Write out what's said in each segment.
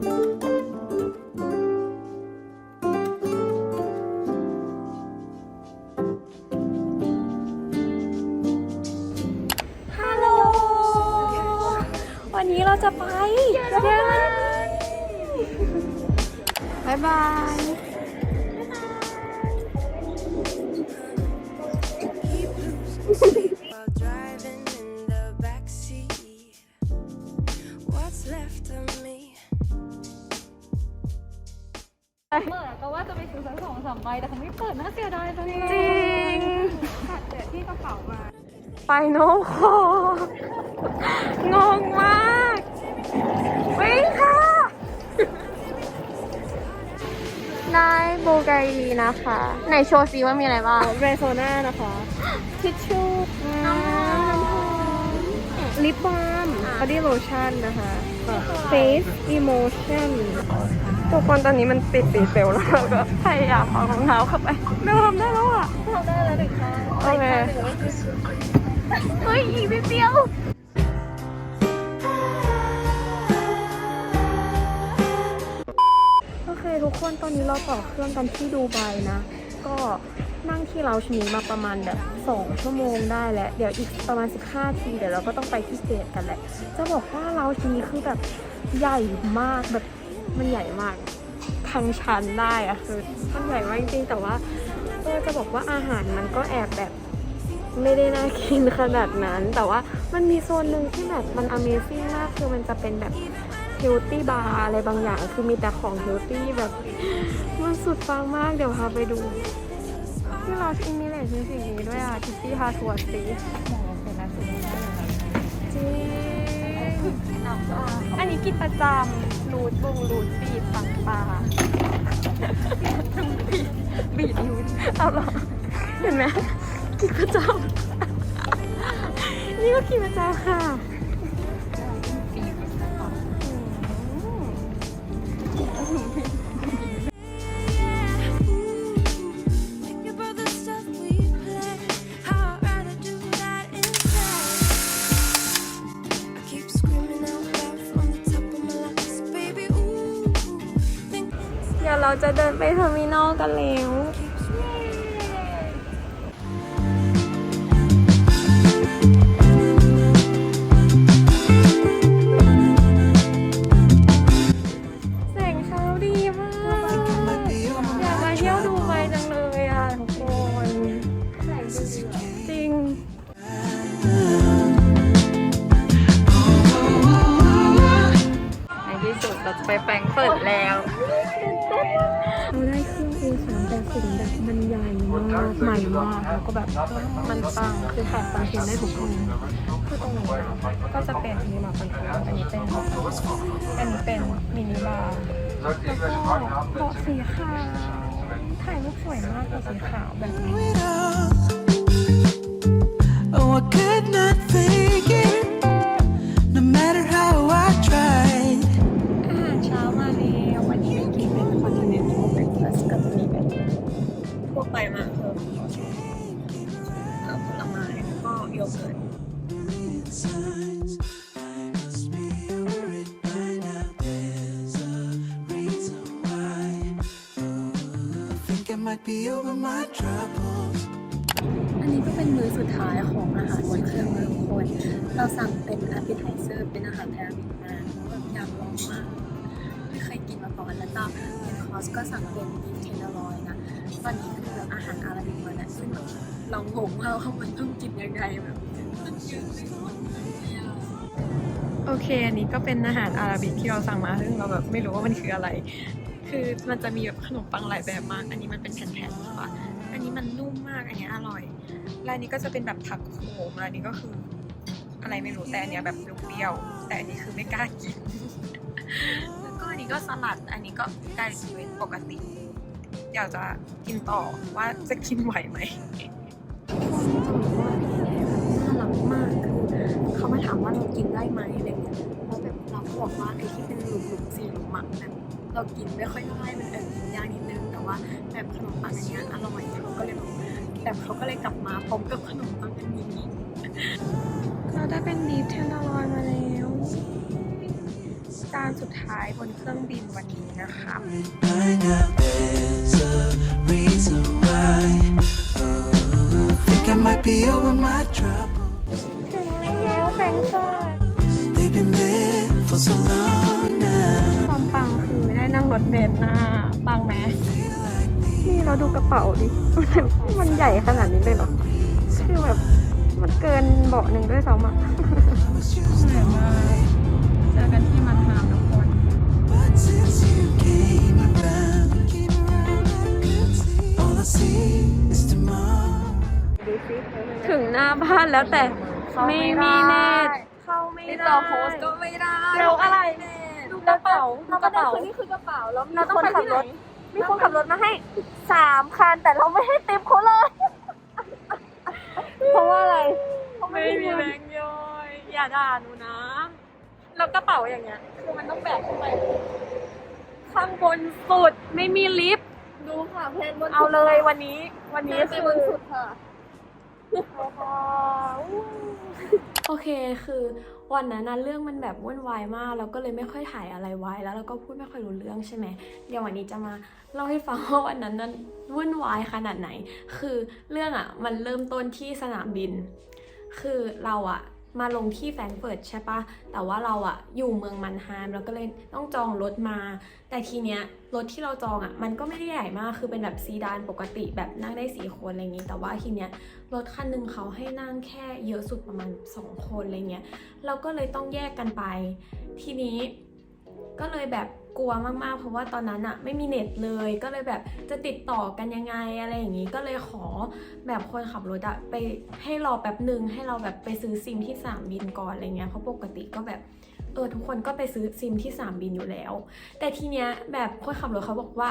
ฮัลโหล วันนี้เราจะไปเยอรมันบ๊ายบาย While driving แต่เขาไม่เปิดน่าเสียดายจังเลยจริง ขาดแต่ที่กระเป๋ามา ไปโนโคงงมากวิ่งค่ะ ได้บูไกรีนะคะ ไหนโชว์ซีว่ามีอะไรบ้างเรโซน่านะคะ ทิชชู่น้ำหอมลิปบาล์มบอดี้โลชั่นนะคะ เฟสอิโมชั่นทุกคนตอนนี้มันติดสีเซลล์แล้วเราก็พยายามเอารองเท้าเข้าไปเราทำได้แล้วอะทำได้แล้วหนึ่งครั้งโอเคเฮ้ยอีกนิดเดียวโอเคทุกคนตอนนี้เราต่อเครื่องกันที่ดูไบนะ ก็นั่งที่เราชนี้มาประมาณแบบ2ชั่วโมงได้แล้ว เดี๋ยวอีกประมาณ 15ทีเดี๋ยวเราก็ต้องไปที่เกตกันแหละ จะบอกว่าเราชนี้คือแบบ ใหญ่มากแบบมันใหญ่มากทางชันได้อะคือมันใหญ่มากจริงๆแต่ว่าเออจะบอกว่าอาหารมันก็แอบแบบไม่ได้น่ากินขนาดนั้น แต่ว่ามันมีโซนหนึ่งที่แบบมัน Amazing มากคือมันจะเป็นแบบเฮลตี้บาร์อะไรบางอย่าง คือมีแต่ของเฮลตี้แบบมันสุดฟังมากเดี๋ยวพาไปดูที่เราอิมิเลตมีสิ่งนี้ด้วยอะทิปปี้พาทัวร์สีเป็นนักสุดได้เลยจริง อันนี้กินประจำรูดบงรูดบีดฝังปลาบีดบีดรูดเอาหรอเห็นไหมกินประจำนี่ก็กินประจำค่ะ จะเดินไปเทอร์มินอลกันแล้ว เราได้เครื่อง A 3 8 0แบบมันใหญ่มากใหม่มากแล้วก็แบบมันปังคือถ่ายคอนเทนต์ได้ทุกคนคือตรงนี้นก็จะเป็นอันนี้มาคอนโทรลอันนี้เป็นอันนี้เป็นมินิบาร์แล้วก็เบาะสีขาวถ่ายรูปสวยมากเบาะสีขาวแบบนี้ Oh, I could might be over my troubles. อันนี้ก็เป็นมื้อสุดท้ายของอาหารบนเครื่องนะทุกคน เราสั่งเป็น appetizer เป็นอาหารแพราบิมาแบบอยากลองมากไม่เคยกินมาก่อน แล้วก็เป็นคอร์สก็สั่งเป็น beef tenderloin นะ ตอนนี้คือแบบอาหารอาราบิกมาแล้วซึ่งแบบเรางงมาว่ามันต้องกินยังไงแบบมันเยอะไมดเลยอะโอเค อันนี้ก็เป็นอาหารอาราบิกที่เราสั่งมาซึ่งเราแบบไม่รู้ว่ามันคืออะไร คือมันจะมีแบบขนมปังหลายแบบมาก อันนี้มันเป็นแผ่นๆใช่ปะอันนี้มันนุ่มมากอันนี้อร่อยแล้วอันนี้ก็จะเป็นแบบผักโขมแล้วอันนี้ก็คือ อะไรไม่รู้แต่อันเนี้ยแบบเปรี้ยวๆแต่อันนี้คือไม่กล้ากินแล้วก็อันนี้ก็สลัดอันนี้ก็ได้ชีวิตปกติ อยากจะกินต่อว่าจะกินไหวไหมจะบอกว่าน่ารักมากคือเขามาถามว่าเรากินได้ไหมอะไรเงี้ยแล้วแบบเราก็บอกว่าไอ้ที่เป็นหลุมหลุมๆสี่หลุมอะแบบ เรากินไม่ค่อยได้มันเออกินยากนิดนึงแต่ว่าแบบขนมปังอันเนี้ยอร่อยเขาก็เลยบอกแบบเขาก็เลยกลับมาพร้อมกับขนมปังอันนี้เราได้เป็นบีฟเทนเดอร์ลอยมาแล้วจานสุดท้ายบนเครื่องบินวันนี้นะคะ By now there's a reason why. Oh, think I might be over my trouble. ถึงแล้วแฟรงก์เฟิร์ต They've been there for so long รถเบนซ์นะปังไหม Feel like the นี่เราดูกระเป๋าดิ มันใหญ่ขนาดนี้เลยเหรอ คือแบบมันเกินเบาะหนึ่งด้วยซ้ำอะ was used to right. เจอกันที่มันฮามทุกคน But since you came around, came around, I could see. All I see is tomorrow. ถึงหน้าบ้านแล้วแต่ไม่มีเน็ตเข้าไม่ติดได้ต่อโฮสก็ไม่ได้แล้วอะไรดู กระเป๋าดูกระเป๋านี่คือกระเป๋าแล้วมีเราต้องคนไปขับที่รรถถมีคนขับรถมาให้สามคันแต่เราไม่ให้ติปเขาเลย เพราะว่าอะไรไม่มีแบงค์ย่อยอย่าด่าหนูนะแล้วกระเป๋าอย่างเงี้ยคือมันต้องแบกขึ้นไปข้างบนสุดไม่มีลิฟต์ดูค่ะเพลนบนเอาเลยวันนี้ วันนี้นี้คืคืออบนสุดค่ะ โอเคคือวันนั้นนะเรื่องมันแบบวุ่นวายมากเราก็เลยไม่ค่อยถ่ายอะไรไว้ แล้วเราก็พูดไม่ค่อยรู้เรื่องใช่ไหมเดี๋ยววันนี้จะมาเล่าให้ฟังว่าวันนั้นนั้นวุ่นวายขนาดไหน คือเรื่องอะ่ะมันเริ่มต้นที่สนามบิน คือเราอะ่ะ มาลงที่แฟรงก์เฟิร์ตใช่ปะแต่ว่าเราอะอยู่เมืองมันฮามเราก็เลยต้องจองรถมา แต่ทีเนี้ยรถที่เราจองอะมันก็ไม่ได้ใหญ่มาก คือเป็นแบบซีดานปกติแบบนั่งได้สี่คนอะไรอย่างงี้ แต่ว่าทีเนี้ยรถคันหนึ่งเขาให้นั่งแค่เยอะสุดประมาณ2คนอะไรเงี้ย เราก็เลยต้องแยกกันไป ทีนี้ก็เลยแบบ กลัวมากๆ เพราะว่าตอนนั้นอะไม่มีเน็ตเลย ก็เลยแบบจะติดต่อกันยังไงอะไรอย่างงี้ ก็เลยขอแบบคนขับรถอะไปให้รอแป๊บหนึ่งให้เราแบบไปซื้อซิมที่สนามบินก่อนอะไรเงี้ยเพราะปกติก็แบบเออทุกคนก็ไปซื้อซิมที่สนามบินอยู่แล้ว แต่ทีเนี้ยแบบคนขับรถเขาบอกว่า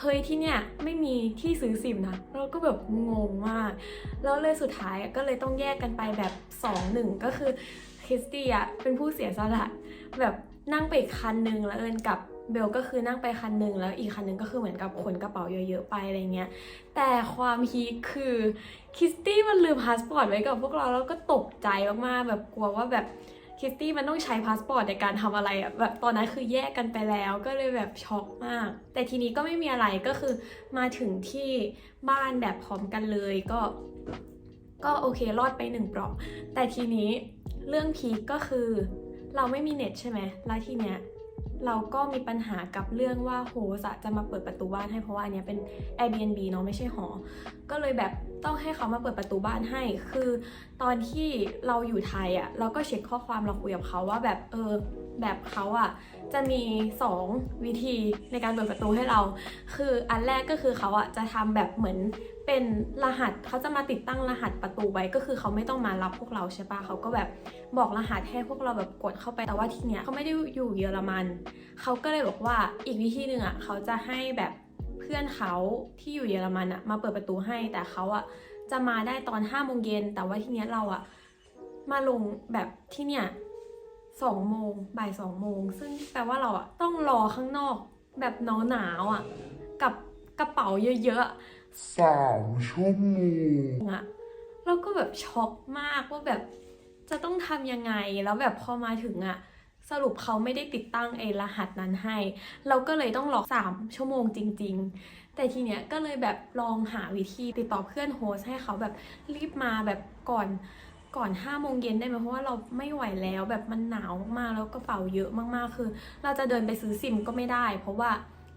เฮ้ยที่เนี้ยไม่มีที่ซื้อซิมนะเราก็แบบงงมาก แล้วเลยสุดท้ายอะก็เลยต้องแยกกันไปแบบ2 1ก็คือคริสตี้อะเป็นผู้เสียสละแบบนั่งไปอีกคันหนึ่งแล้วเอิญกับ เบลก็คือนั่งไปคันหนึ่งแล้วอีกคันหนึ่งก็คือเหมือนกับขนกระเป๋าเยอะๆไปอะไรเงี้ย แต่ความฮีคคือคิสตี้มันลืมพาสปอร์ตไว้กับพวกเราแล้วก็ตกใจมากๆแบบกลัวว่าแบบคิสตี้มันต้องใช้พาสปอร์ตในการทำอะไรอะแบบตอนนั้นคือแยกกันไปแล้วก็เลยแบบช็อกมาก แต่ทีนี้ก็ไม่มีอะไรก็คือมาถึงที่บ้านแบบพร้อมกันเลยก็ก็โอเครอดไปหนึ่งเปลอกแต่ทีนี้เรื่องพีคก็คือเราไม่มีเน็ตใช่ไหมแล้วทีเนี้ย เราก็มีปัญหากับเรื่องว่าโฮสจะมาเปิดประตูบ้านให้เพราะว่าอันนี้เป็น Airbnb เนาะไม่ใช่หอ ก็เลยแบบต้องให้เขามาเปิดประตูบ้านให้ คือ ตอนที่เราอยู่ไทยอะเราก็เช็คข้อความเราคุยกับเขาว่าแบบเออ แบบเขาอะจะมี 2 วิธีในการเปิดประตูให้เรา คืออันแรกก็คือเขาอะจะทำแบบเหมือนเป็นรหัสเขาจะมาติดตั้งรหัสประตูไว้ก็คือเขาไม่ต้องมารับพวกเราใช่ปะเขาก็แบบบอกรหัสให้พวกเราแบบกดเข้าไปแต่ว่าทีเนี้ยเขาไม่ได้อยู่เยอรมันเขาก็เลยบอกว่าอีกวิธีหนึ่งอะเขาจะให้แบบเพื่อนเขาที่อยู่เยอรมันอะมาเปิดประตูให้แต่เขาอะจะมาได้ตอน5้าโมงเย็นแต่ว่าทีเนี้ยเราอะมาลงแบบที่เนี่ย สองโมงบ่ายสองโมง ซึ่งแปลว่าเราอะต้องรอข้างนอก แบบหนาวหนาวๆอะกับกระเป๋าเยอะๆอะสามชั่วโมงอะเราก็แบบช็อกมากว่าแบบจะต้องทำยังไงแล้วแบบพอมาถึงอะสรุปเขาไม่ได้ติดตั้งไอ้รหัสนั้นให้ เราก็เลยต้องรอสามชั่วโมงจริง ๆ แต่ทีเนี้ยก็เลยแบบลองหาวิธีติดต่อเพื่อนโฮสต์ให้เขาแบบรีบมาแบบก่อน ก่อนห้าโมงเย็นได้ไหมเพราะว่าเราไม่ไหวแล้วแบบมันหนาวมากๆแล้วกระเป๋าเยอะมากๆ คือ เราจะเดินไปซื้อซิมก็ไม่ได้ เพราะว่า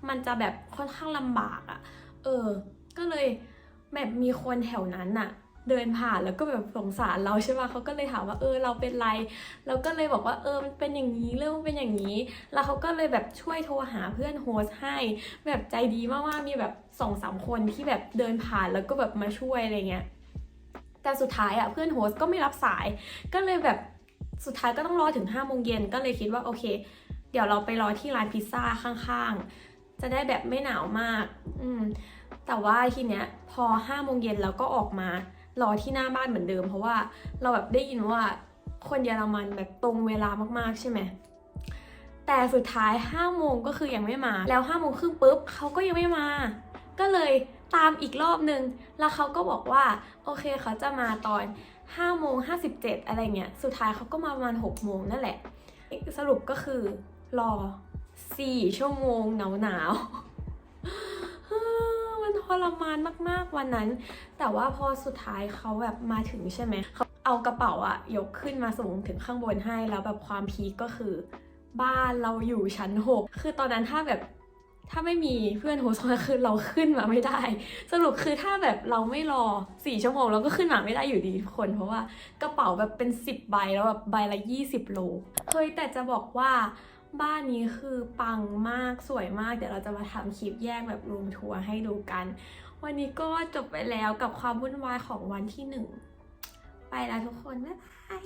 มันจะแบบค่อนข้างลำบากอะเออ ก็เลยแบบมีคนแถวนั้นน่ะ เดินผ่านแล้วก็แบบสงสารเราใช่ป่ะเขาก็เลยถามว่าเออเราเป็นไรเราก็เลยบอกว่าเออมันเป็นอย่างนี้เรื่องเป็นอย่างนี้ แล้วเขาก็เลยแบบช่วยโทรหาเพื่อนโฮสให้ แบบใจดีมากๆมีแบบสองสามคนที่แบบเดินผ่านแล้วก็แบบมาช่วยอะไรเงี้ย แต่สุดท้ายอะเพื่อนโฮสก็ไม่รับสาย ก็เลยแบบสุดท้ายก็ต้องรอถึงห้าโมงเย็นก็เลยคิดว่าโอเค เดี๋ยวเราไปรอที่ร้านพิซซ่าข้างๆ จะได้แบบไม่หนาวมาก อืมแต่ว่าทีเนี้ยพอห้าโมงเย็นเราก็ออกมารอที่หน้าบ้านเหมือนเดิม เพราะว่าเราแบบได้ยินว่าคนเยอรมันแบบตรงเวลามากๆใช่ไหมแต่สุดท้ายห้าโมงก็คือยังไม่มา แล้วห้าโมงครึ่งปุ๊บเขาก็ยังไม่มา ก็เลย ตามอีกรอบนึง แล้วเขาก็บอกว่า โอเคเขาจะมาตอนห้าโมงห้าสิบเจ็ดอะไรเงี้ย สุดท้ายเขาก็มาประมาณหกโมงนั่นแหละ สรุปก็คือรอสี่ชั่วโมงหนาวหนาวมันทรมานมากๆวันนั้น แต่ว่าพอสุดท้ายเขาแบบมาถึงใช่ไหม เขาเอากระเป๋าอะยกขึ้นมาสูงถึงข้างบนให้ แล้วแบบความพีคก็คือ บ้านเราอยู่ชั้นหกคือตอนนั้นถ้าแบบ ถ้าไม่มีเพื่อนโฮสต์มาคือเราขึ้นมาไม่ได้ สรุปคือถ้าแบบเราไม่รอสี่ชั่วโมงเราก็ขึ้นมาไม่ได้อยู่ดีทุกคน เพราะว่ากระเป๋าแบบเป็นสิบใบแล้วแบบใบละยี่สิบโลเฮ้ยแต่จะบอกว่าบ้านนี้คือปังมากสวยมาก เดี๋ยวเราจะมาทำคลิปแยกแบบรูมทัวร์ให้ดูกัน วันนี้ก็จบไปแล้วกับความวุ่นวายของวันที่หนึ่งไปแล้วทุกคน บ๊ายบาย